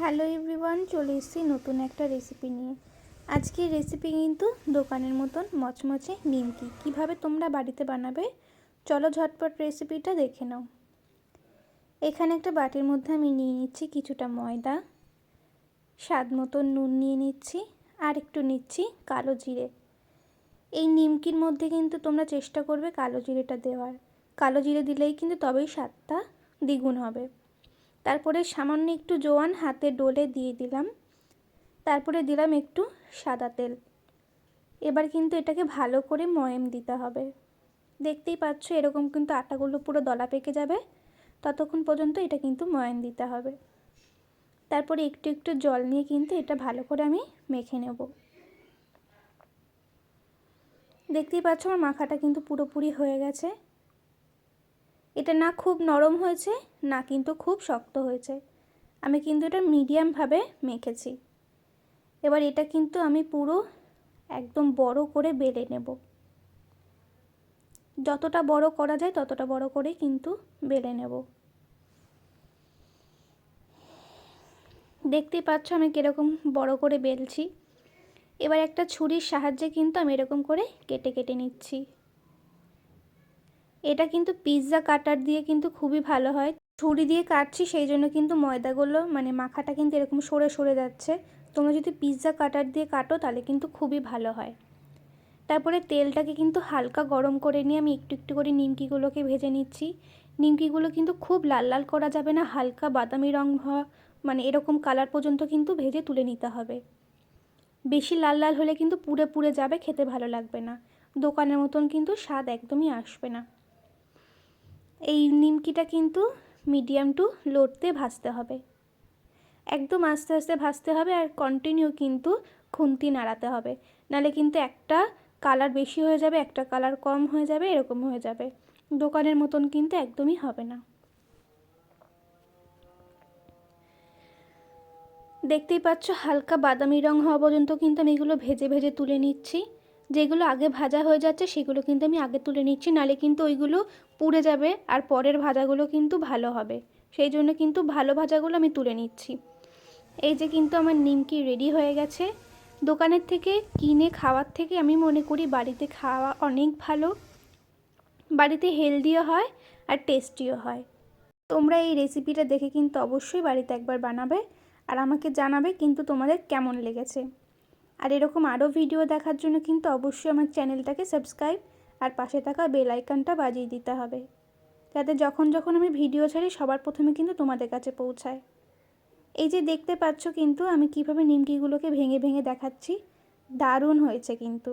Hello everyone চলে এসেছি নতুন একটা রেসিপি নিয়ে। আজকের রেসিপি কিন্তু দোকানের মতন মচমচে নিমকি। কীভাবে তোমরা বাড়িতে বানাবে? চলো ঝটপট রেসিপিটা দেখে নাও। এখানে একটা বাটির মধ্যে আমি নিয়ে নিচ্ছি কিছুটা ময়দা। স্বাদ মতন নুন নিয়ে নিচ্ছি আর একটু নিচ্ছি কালো জিরে। এই নিমকির মধ্যে কিন্তু তোমরা চেষ্টা করবে কালো জিরেটা দেওয়ার। কালো জিরে দিলেই কিন্তু তবেই স্বাদটা দ্বিগুণ হবে। তারপরে সামান্য একটু জোয়ান হাতে ডোলে দিয়ে দিলাম। তারপরে দিলাম একটু সাদা তেল। এবার কিন্তু এটাকে ভালো করে ময়েম দিতে হবে। দেখতেই পাচ্ছ এরকম কিন্তু আটাগুলো পুরো দলা পেকে যাবে। ততক্ষণ পর্যন্ত এটা কিন্তু ময়ান দিতে হবে। তারপরে একটু একটু জল নিয়ে কিন্তু এটা ভালো করে আমি মেখে নেব। দেখতেই পাচ্ছ আমার মাখাটা কিন্তু পুরোপুরি হয়ে গেছে। এটা না খুব নরম হয়েছে, না কিন্তু খুব শক্ত হয়েছে। আমি কিন্তু এটা মিডিয়ামভাবে মেখেছি। এবার এটা কিন্তু আমি পুরো একদম বড় করে বেলে নেব। যতটা বড় করা যায় ততটা বড় করে কিন্তু বেলে নেব। দেখতেই পাচ্ছ আমি কীরকম বড় করে বেলছি। এবার একটা ছুরির সাহায্যে কিন্তু আমি এরকম করে কেটে কেটে নিচ্ছি। এটা কিন্তু পিৎজা কাটার দিয়ে কিন্তু খুবই ভালো হয়। ছুরি দিয়ে কাটছি, সেই জন্য কিন্তু ময়দাগুলো মানে মাখাটা কিন্তু এরকম সরে সরে যাচ্ছে। তোমরা যদি পিৎজা কাটার দিয়ে কাটো, তাহলে কিন্তু খুবই ভালো হয়। তারপরে তেলটাকে কিন্তু হালকা গরম করে নিয়ে আমি একটু একটু করে নিমকিগুলোকে ভেজে নিচ্ছি। নিমকিগুলো কিন্তু খুব লাল লাল করা যাবে না, হালকা বাদামি রং হওয়া মানে এরকম কালার পর্যন্ত কিন্তু ভেজে তুলে নিতে হবে। বেশি লাল লাল হলে কিন্তু পুড়ে পুড়ে যাবে, খেতে ভালো লাগবে না। দোকানের মতন কিন্তু স্বাদ একদমই আসবে না। এই নিমকিটা কিন্তু মিডিয়াম টু লোতে ভাজতে হবে। একদম আস্তে আস্তে ভাজতে হবে আর কন্টিনিউ কিন্তু খুন্তি নাড়াতে হবে। নালে কিন্তু একটা কালার বেশি হয়ে যাবে, একটা কালার কম হয়ে যাবে, এরকম হয়ে যাবে। দোকানের মতন কিন্তু একদমই হবে না। দেখতেই পাচ্ছ হালকা বাদামি রং হওয়া পর্যন্ত কিন্তু আমি এগুলো ভেজে ভেজে তুলে নিচ্ছি। যেগুলো আগে ভাজা হয়ে যাচ্ছে, সেগুলো কিন্তু আমি আগে তুলে নিচ্ছি। নালে কিন্তু ওইগুলো পুড়ে যাবে আর পরের ভাজাগুলো কিন্তু ভালো হবে। সেই জন্য কিন্তু ভালো ভাজাগুলো আমি তুলে নিচ্ছি। এই যে কিন্তু আমার নিমকি রেডি হয়ে গেছে। দোকানের থেকে, কিনে খাওয়ার থেকে আমি মনে করি বাড়িতে খাওয়া অনেক ভালো। বাড়িতে হেলদিও হয় আর টেস্টিও হয়। তোমরা এই রেসিপিটা দেখে কিন্তু অবশ্যই বাড়িতে একবার বানাবে আর আমাকে জানাবে কিন্তু তোমাদের কেমন লেগেছে। আর এরকম আরও ভিডিও দেখার জন্য কিন্তু অবশ্যই আমার চ্যানেলটাকে সাবস্ক্রাইব আর পাশে থাকা বেল আইকনটা বাজিয়ে দিতে হবে। যাতে যখন যখন আমি ভিডিও ছাড়ি, সবার প্রথমে কিন্তু তোমাদের কাছে পৌঁছায়। এই যে দেখতে পাচ্ছ কিন্তু আমি কীভাবে নিমকিগুলোকে ভেঙে ভেঙে দেখাচ্ছি, দারুণ হয়েছে কিন্তু।